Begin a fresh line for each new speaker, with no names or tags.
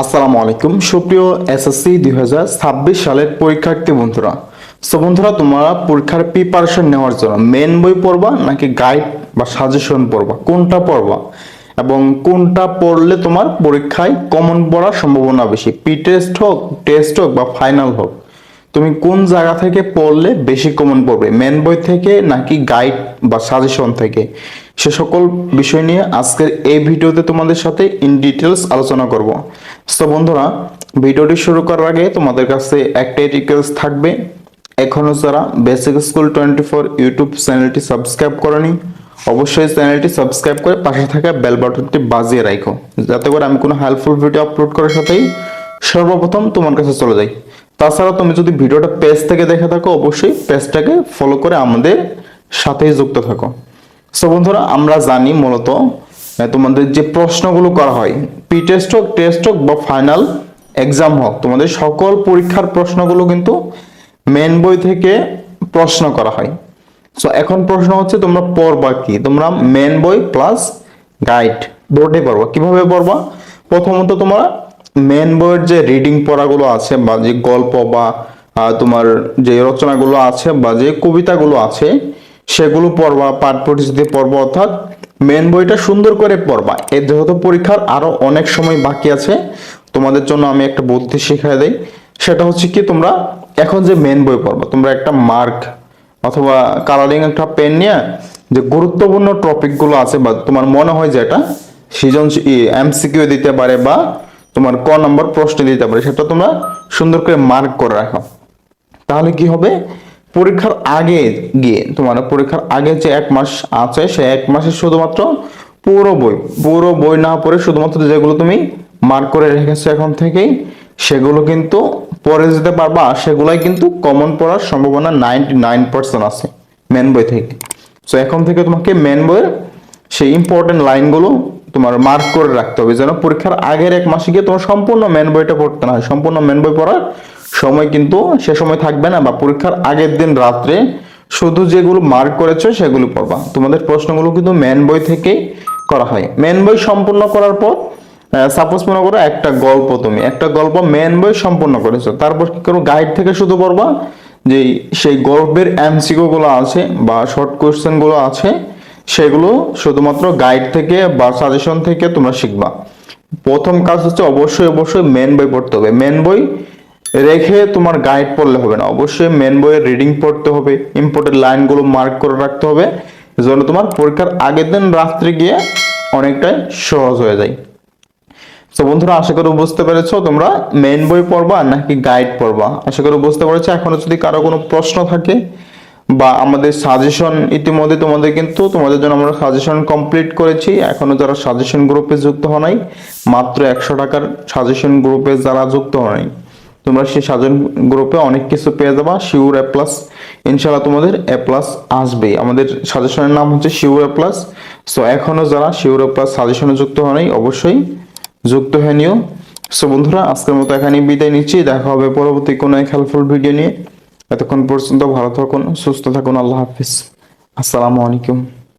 আসসালামু আলাইকুম। সুপ্রিয় এসএসসি দুই হাজার ছাব্বিশ সালের পরীক্ষার্থী বন্ধুরা, সো বন্ধুরা, তোমরা পরীক্ষার প্রিপারেশন নেওয়ার জন্য মেন বই পড়বা নাকি গাইড বা সাজেশন পড়বা? কোনটা পড়বা? এবং কোনটা পড়লে তোমার পরীক্ষায় কমন পড়ার সম্ভাবনা বেশি? পি টেস্ট হোক টেস্ট হোক বা ফাইনাল হোক। তুমি কোন জায়গা থেকে পড়লে বেশি কমন পড়বে? মেন বই থেকে নাকি গাইড বা সাজেশন থেকে? সে সকল বিষয় নিয়ে আজকের এই ভিডিওতে তোমাদের সাথে ইন ডিটেলস আলোচনা করব। সো বন্ধুরা, ভিডিওটি শুরু করার আগে তোমাদের কাছে একটাই রিকোয়েস্ট থাকবে। এখনও যারা basic school twenty four YouTube চ্যানেলটি সাবস্ক্রাইব করনি, অবশ্যই চ্যানেলটি সাবস্ক্রাইব করে পাশে থাকা বেল বাটনটি বাজিয়ে রাখো। যাতে করে আমি কোনো হেল্পফুল ভিডিও আপলোড করার সাথেই সর্বপ্রথম তোমার কাছে চলে যাই। তাছাড়া তুমি যদি ভিডিওটা পেজ থেকে দেখে থাকো, অবশ্যই পেজটাকে ফলো করে আমাদের সাথেই যুক্ত থাকো। সো বন্ধুরা, আমরা জানি মূলত তোমাদের যে প্রশ্নগুলো করা হয় পি টেস্ট হোক টেস্ট হোক বা ফাইনাল এক্সাম হোক, তোমাদের সকল পরীক্ষার প্রশ্নগুলো কিন্তু মেন বই থেকে প্রশ্ন করা হয়। সো এখন প্রশ্ন হচ্ছে, তোমরা পড়বা কি? তোমরা মেন বই প্লাস গাইড বোর্ডে পড়বা। কীভাবে পড়বা? প্রথমত তোমরা মেন বইয়ের যে রিডিং পড়াগুলো আছে বা যে গল্প বা তোমার যে রচনাগুলো আছে বা যে কবিতাগুলো আছে, সেগুলো পড়বা, পাঠ পরিচিতি পড়বা, অর্থাৎ মেন বইটা সুন্দর করে পড়বা। এর যেহেতু পরীক্ষার আরও অনেক সময় বাকি আছে, তোমাদের জন্য আমি একটা বুদ্ধি শিখিয়ে দেই। সেটা হচ্ছে কি, তোমরা এখন যে মেন বই পড়বা, তোমরা একটা মার্ক অথবা কালারিং একটা পেন নিয়ে যে গুরুত্বপূর্ণ টপিকগুলো আছে বা তোমার মনে হয় যে এটা সৃজন এমসিকিউ দিতে পারে বা তোমার ক নম্বর প্রশ্ন দিতে পারে, সেটা তোমরা সুন্দর করে মার্ক করে রাখো। তাহলে কি হবে? পরীক্ষার আগে গিয়ে, তোমার পরীক্ষার আগে যে এক মাস আছে, সে এক মাসে শুধুমাত্র পুরো বই পুরো বই না পড়ে শুধুমাত্র যেগুলো তুমি মার্ক করে রেখেছো এখন থেকেই, সেগুলো কিন্তু পরে যেতে পারবা সেগুলাই কিন্তু কমন পড়ার সম্ভাবনা নাইনটি নাইন পার্সেন্ট আছে মেন বই থেকে। সো এখন থেকে তোমাকে মেন বইয়ের সেই ইম্পর্টেন্ট লাইনগুলো তোমার মার্ক করে রাখতে হবে, যেন পরীক্ষার আগের এক মাসে গিয়ে তোমার সম্পূর্ণ মেন বইটা পড়তে না হয়। সম্পূর্ণ মেন বই পড়ার সময় কিন্তু সে সময় থাকবে না, বা পরীক্ষার আগের দিন রাত্রে শুধু যেগুলো মার্ক করেছ সেগুলো পড়বা। তোমাদের প্রশ্নগুলো কিন্তু মেন বই থেকেই করা হয়। মেন বই সম্পূর্ণ করার পর সাপোজ মনে করো একটা গল্প তুমি, একটা গল্প মেন বই সম্পূর্ণ করেছ। তারপর কি করো গাইড থেকে শুধু পড়বা যে সেই গল্পের এমসিকিউ গুলো আছে বা শর্ট কোয়েশ্চেনগুলো আছে সেগুলো শুধুমাত্র গাইড থেকে বা সাজেশন থেকে তোমরা শিখবা। প্রথম কাজ হচ্ছে অবশ্যই অবশ্যই মেন বই পড়তে হবে। মেন বই রেখে তোমার গাইড পড়লে হবে না। অবশ্যই মেন বইয়ের রিডিং পড়তে হবে ইম্পর্টেন্ট লাইনগুলো মার্ক করে রাখতে হবে, যেন তোমার পরীক্ষার আগের দিন রাত্রে গিয়ে অনেকটাই সহজ হয়ে যায়। তো বন্ধুরা, আশা করি বুঝতে পেরেছ তোমরা মেন বই পড়বা নাকি গাইড পড়বা। আশা করি বুঝতে পেরেছ। এখনও যদি কারও কোনো প্রশ্ন থাকে বা আমাদের সাজেশন ইতিমধ্যে তোমাদের কিন্তু, তোমাদের জন্য আমরা সাজেশন কমপ্লিট করেছি। এখনও যারা সাজেশন গ্রুপে যুক্ত হও নাই, মাত্র একশো টাকার সাজেশন গ্রুপে যারা যুক্ত হও নাই, তোমরা সেই সাজেশন গ্রুপে অনেক কিছু পেয়ে যাবা। শিউর এ প্লাস ইনশাল্লাহ তোমাদের এ প্লাস আসবেই। আমাদের সাজেশনের নাম হচ্ছে শিউর এ প্লাস সো এখনও যারা শিউর এ প্লাস সাজেশনে যুক্ত হও নাই, অবশ্যই যুক্ত হয়ে নিও। সো বন্ধুরা, আজকের মতো এখানেই বিদায় নিচ্ছি। দেখা হবে পরবর্তী কোনো এক হেল্পফুল ভিডিও নিয়ে। এতক্ষণ পর্যন্ত ভালো থাকুন সুস্থ থাকুন আল্লাহ হাফিজ। আসসালামু আলাইকুম।